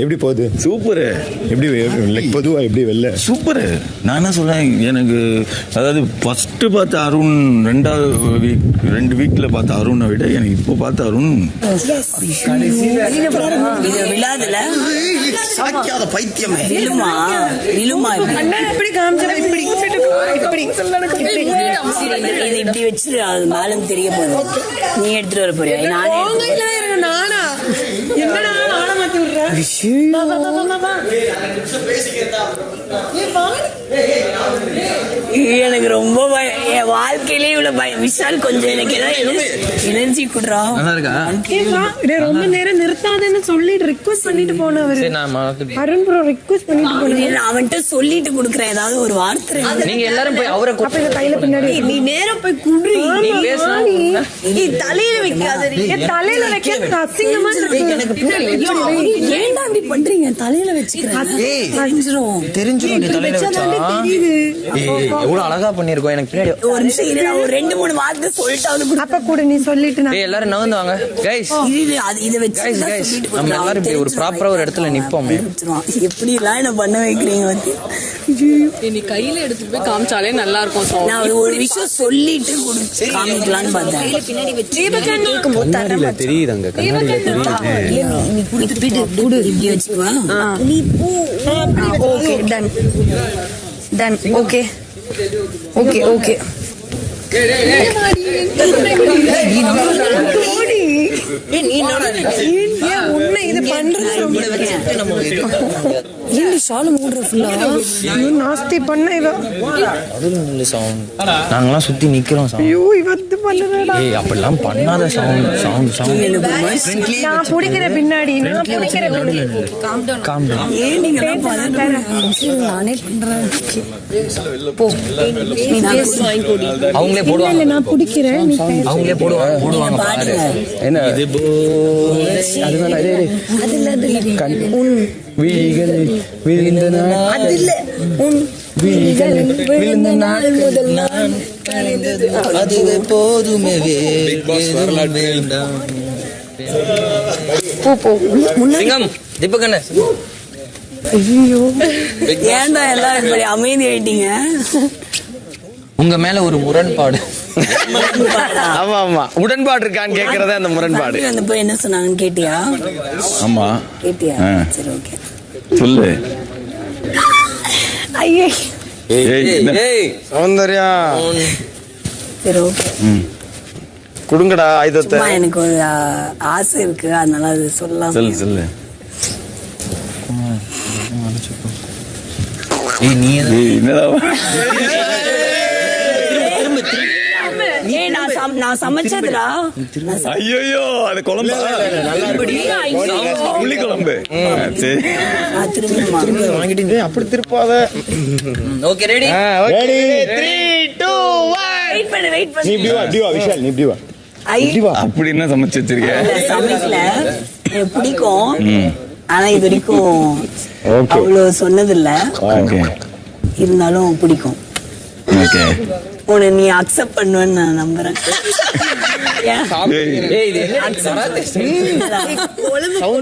எப்படி போகுது? சூப்பரு. எப்படி லைக் பொதுவா எப்படி வெளில? சூப்பரு. நான் என்ன சொல்றேன் எனக்கு அதாவது ஃபர்ஸ்ட் பார்த்த அருண் ரெண்டாவது வீக் ரெண்டு வீக்ல பார்த்த அருணை விட எனக்கு இப்போ பார்த்த அருண் சாக்கியாத பைத்தியமே. விழுமா விழுமா இப்படி. இப்படி. காமிச்சா இப்படி. இப்படி. இது இது இப்படி வச்சு அது மேலும் தெரிய போகுது. நீ எடுத்துட்டு வர போறியா? நானே நானா? என்னடா மாத்தி. எனக்கு ரொம்ப பயம் என் வாழ்க்கையிலே இவ்வளவு பயம் விஷால் கொஞ்சம் எனக்கு ஏதாவது எனர்ஜி குடுறா. நல்லா இருக்கா ரொம்ப நேரம் நிறுத்தாதேன்னு சொல்லிட்டு ரிக்வஸ்ட் பண்ணிட்டு நான் மறந்து- அருண் ப்ரோ ரிக்வஸ்ட் பண்ணிட்டு போனேன் அவன்கிட்ட சொல்லிட்டு குடுக்குறேன். ஏதாவது ஒரு வார்த்தை நீங்க எல்லாரும் போய் அவரை கையில பின்னாடி நீ நேரம் போய் குடுறி தலையில வைக்காத தலையில வைக்கிறது அசிங்கமா இருக்கு ஏன்டா இப்படி பண்றீங்க? தலையில வச்சுக்கிறேன். தெரிஞ்சிரும். தெரிஞ்சிரும் தலையில வச்சா எவ்வளவு அழகா பண்ணிருக்கோம் எனக்கு பின்னாடி ஒரு நிமிஷம் இரு ஒரு ரெண்டு மூணு வார்த்தை சொல்லிட்டாவது குடு. அப்ப கூட நீ சொல்லிட்டு நான் எல்லாரும் வாங்க. கைஸ் இரு, அது இதை வச்சு கைஸ் தான் கைஸ் சொல்லிட்டு நம்ம. எல்லாரும் இப்படி ஒரு. ப்ராப்பரா ஒரு இடத்துல நிப்போமே. எப்படி எல்லாம் என்ன பண்ண வைக்கிறீங்க வந்து நீ கையில எடுத்துட்டு போய் காமிச்சாலே நல்லா இருக்கும் நான் ஒரு- விஷயம் சொல்லிட்டு காமிக்கலாம்னு பார்த்தேன். கண்ணாடியில தெரியுது அங்க நீ நீ okay done done okay okay. Okay உன்னை இது பண்றது ரொம்ப ஏன் ஷாலு மூடுற ஃபுல்லா ஐயோ நாஸ்தி பண்ண இவ. நாங்கெல்லாம் சுத்தி நிக்கிறோம் ஐயோ இவ இது பண்ணுறடா. ஏய் அப்படிலாம் பண்ணாத சவுண்ட். Sound sound. நான் பிடிக்கிற பின்னாடி நான் பிடிக்கிற பின்னாடி. காம் டவுன் ஏன் நீங்க எல்லாம் பதறாங்க? நானே பண்றேன். போ. நீ பேசு. அவங்களே போடுவாங்க இல்ல நான் பிடிக்கிறேன். அவங்களே போடுவாங்க போடுவாங்க பாரு. என்ன? இது போ அது. அதுல கண் விழிகள் விழுந்த நாள் அது இல்ல உன் விழுந்த நாள் முதல் அதுவே போதுமே வேண்டாம் போ போ. முன்னாடி ஐயோ ஏன்டா எல்லாரும் இப்படி அமைதி ஆயிட்டீங்க உங்க மேல ஒரு முரண்பாடு. ஆமா ஆமா உடன்பாடு இருக்கான்னு கேக்குறதே அந்த முரண்பாடு. வந்து போய் என்ன சொன்னாங்கன்னு கேட்டியா? ஆமா. கேட்டியா. சரி ஓகே சொல்லு. ஐயே? சௌந்தர்யா. சரி ஓகே கொடுங்கடா ஆயுதத்தை. சும்மா எனக்கு ஒரு ஆசை இருக்கு. அதனால அது சொல்லலாம் சொல்லு சொல்லு. ஏய் நீ என்னடா ஏய் நான் சம- நான் சமைச்சதுடா ஐயோ அது குழம்பு? புளி குழம்பு. திரும்பியுமா? அப்படி திருப்பாத. ஓகே ரெடி Wait பண்ணு, wait பண்ணு. நீ இப்படி வா இப்படி வா விஷால் நீ இப்படி வா. ஐ, இப்படி வா. அப்படி என்ன சமைச்சு வச்சிருக்க? சமைக்கல. எனக்கு பிடிக்கும். ஆனா இது வரைக்கும் அவ்வளவு சொன்னதில்ல. இருந்தாலும் பிடிக்கும். ஓகே உன்னை நீ அக்செப்ட் பண்ணுவேன்னு நான் நம்புறேன்.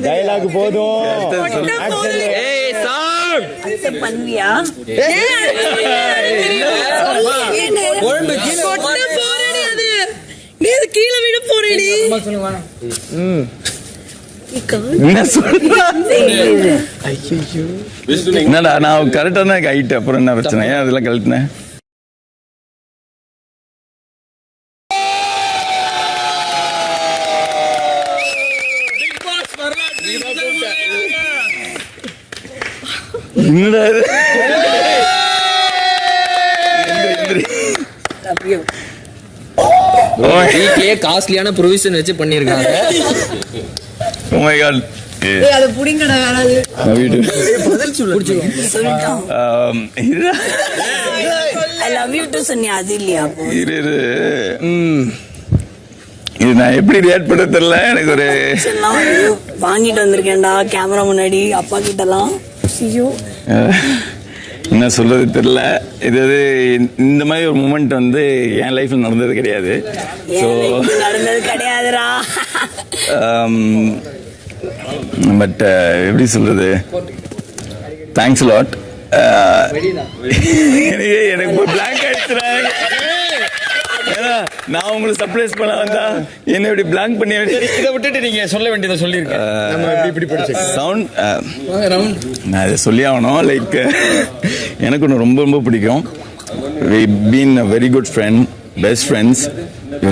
டயலாக் போதும். அக்செப்ட் பண்ணுவியா? கீழே கீழே விட போறேடி. என்னடா நான் கரெக்டா தான் ஹைட் அப்புறம் என்ன பிரச்சனை? ஏன் அதெல்லாம் கழட்டினேன் என்னடா இது? எந்திரி, எந்திரி. Love you. Oh வீட்லயே காஸ்ட்லியான ப்ரொவிஷன் வச்சு பண்ணிருக்காங்க Oh my God. ஏய், அது புடிங்கடா யாராவது நான் வீடு. சொல்லிட்டோம் ஆம், இரு. ஐ லவ் யூ டு சொன்னியா? அது இல்லையா அப்போ? இரு, இரு. ம். இது நான் எப்படி ரியாக்ட் பண்ண தெரியல எனக்கு ஒரு வாங்கிட்டு வந்திருக்கேன்டா கேமரா முன்னாடி அப்பா கிட்ட எல்லாம் ஐயோ. என்ன சொல்றது தெரியல. இது இது இந்த மாதிரி ஒரு மூமெண்ட் வந்து என் லைஃப்ல நடந்தது கிடையாது. ஸோ கிடையாதுடா. பட் எப்படி சொல்றது? தேங்க்ஸ் லாட் எனக்கு பிளாங்க் ஆயிடுச்சுடா. ஏன்னா, நான் உங்களுக்கு சர்ப்ரைஸ் பண்ண வந்தா என்ன இப்படி பிளாங்க் பண்ணி இதை விட்டுட்டு நீங்க சொல்ல வேண்டியதை படிச்சு சவுண்ட் நான் இதை சொல்லி ஆகணும் லைக் எனக்கு ஒன்று ரொம்ப ரொம்ப பிடிக்கும். Been a very good friend best friends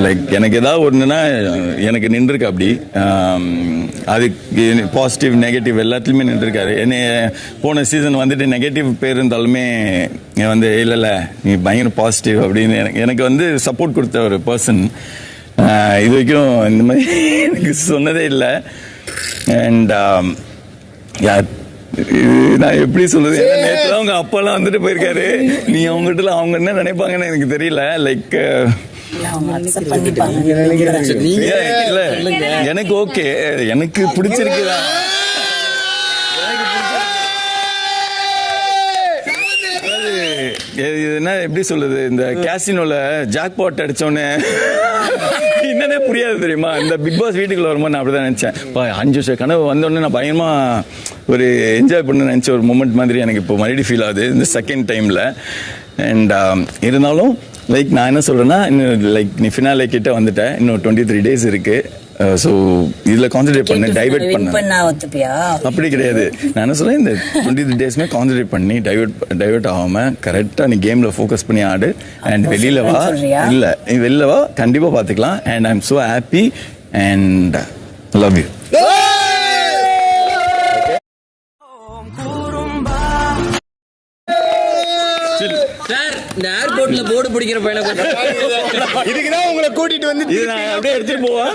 like எனக்கு ஏதாவது ஒன்றுனா எனக்கு நின்றுருக்கு அப்படி. அதுக்கு பாசிட்டிவ் நெகட்டிவ் எல்லாத்துலேயுமே நின்றுருக்காரு. என்னை போன சீசன் வந்துட்டு நெகட்டிவ் பேர் இருந்தாலுமே வந்து இல்லை இல்லை நீ பயங்கர பாசிட்டிவ் அப்படின்னு எனக்கு எனக்கு வந்து சப்போர்ட் கொடுத்த ஒரு பர்சன் இது வரைக்கும் இந்த மாதிரி எனக்கு சொன்னதே இல்லை. அண்ட் நான் எப்படி சொல்றது? ஏன்னா நேத்து அவங்க அப்பாலாம் வந்துட்டு போயிருக்காரு. நீ அவங்ககிட்ட அவங்க என்ன நினைப்பாங்கன்னு எனக்கு தெரியல. லைக் எனக்கு ஓகே எனக்கு பிடிச்சிருக்குதா? அதாவது, இது என்ன எப்படி சொல்லுது இந்த கேசினோல ஜாக் பாட் அடிச்சோடனே என்னன்னே புரியாது தெரியுமா? இந்த பிக் பாஸ் வீட்டுக்குள்ள வரும்போது நான் அப்படிதான் நினைச்சேன். இப்போ அஞ்சு வருஷம் கனவு வந்தோடனே நான் பயங்கரமா ஒரு என்ஜாய் பண்ண நினைச்ச ஒரு மூமெண்ட் மாதிரி எனக்கு இப்போ மறுபடியும் ஃபீல் ஆகுது. இந்த செகண்ட் டைம்ல அண்ட் இருந்தாலும் லைக் நான் என்ன சொல்றேன்னா இன்னும் லைக் நீ ஃபினாலே கிட்ட வந்துட்டேன் இன்னும் டுவெண்ட்டி த்ரீ டேஸ் இருக்கு. ஸோ இதுல கான்சென்ட்ரேட் பண்ணு டைவர்ட் பண்ண. அப்படி கிடையாது. நான் என்ன சொல்றேன் இந்த டுவெண்ட்டி த்ரீ டேஸ்மே கான்சென்ட்ரேட் பண்ணி டைவர்ட் டைவர்ட் ஆகாம கரெக்டா நீ கேம்ல ஃபோக்கஸ் பண்ணி ஆடு. அண்ட் வெளியில வா? இல்ல நீ வெளில வா கண்டிப்பா பாத்துக்கலாம். And I am so happy and love you sir இந்த ஏர்போர்ட்ல போர்டு பிடிக்கிற பையனை இதுக்குதான் உங்களை கூட்டிட்டு வந்து இது நான் அப்படியே எடுத்துட்டு போவா?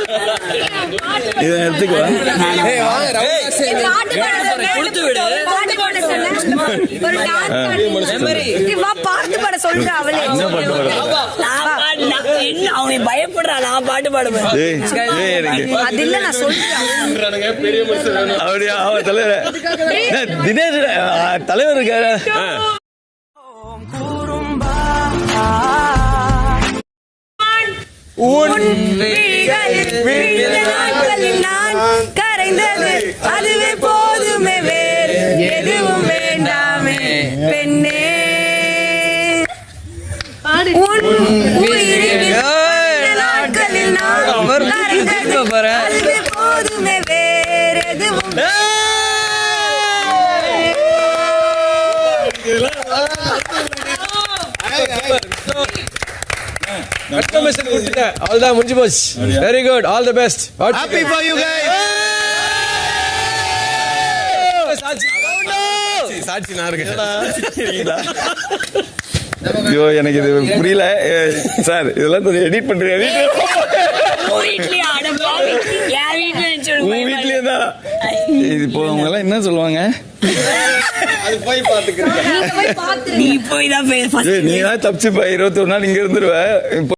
இதை எடுத்துக்குவா கொடுத்து விடு. பாட்டு பாட சொல்ற அவளே. என்ன பாட்டு பாட நான் பாடு- நான் என்ன அவன் பயப்படுறான் நான் பாட்டு பாடுவேன். அது இல்ல நான் சொல்றேன். பெரிய மனுஷன் அப்படியா? அவ தலைவர்? தினேஷ்? தலைவர் இருக்காரு? நான் கரைந்தது. அதுவே போதுமே வேறு எதுவும் வேண்டாமே. பெண்ணே. உன் உயிரில் இந்த நாட்களில் நான் கரைந்தது. அதுவே போதுமே வேறு எதுவும் அவ்வளவுதான் முடிஞ்சு போச்சு. Very good all the best happy for you Sakshi. நான் இருக்கேன். ஐயோ எனக்கு இது புரியல. சார் இதெல்லாம் கொஞ்சம் எடிட் பண்றீங்க வீட்லயே தான். இப்போ அவங்க எல்லாம் என்ன சொல்லுவாங்க? அது போய் பாத்துக்கிறேன். நீ போய் தான் ஏய், நீ தான் தப்பிச்சுப்பா இருபத்தி ஒரு நாள் இங்க இருந்துருவ.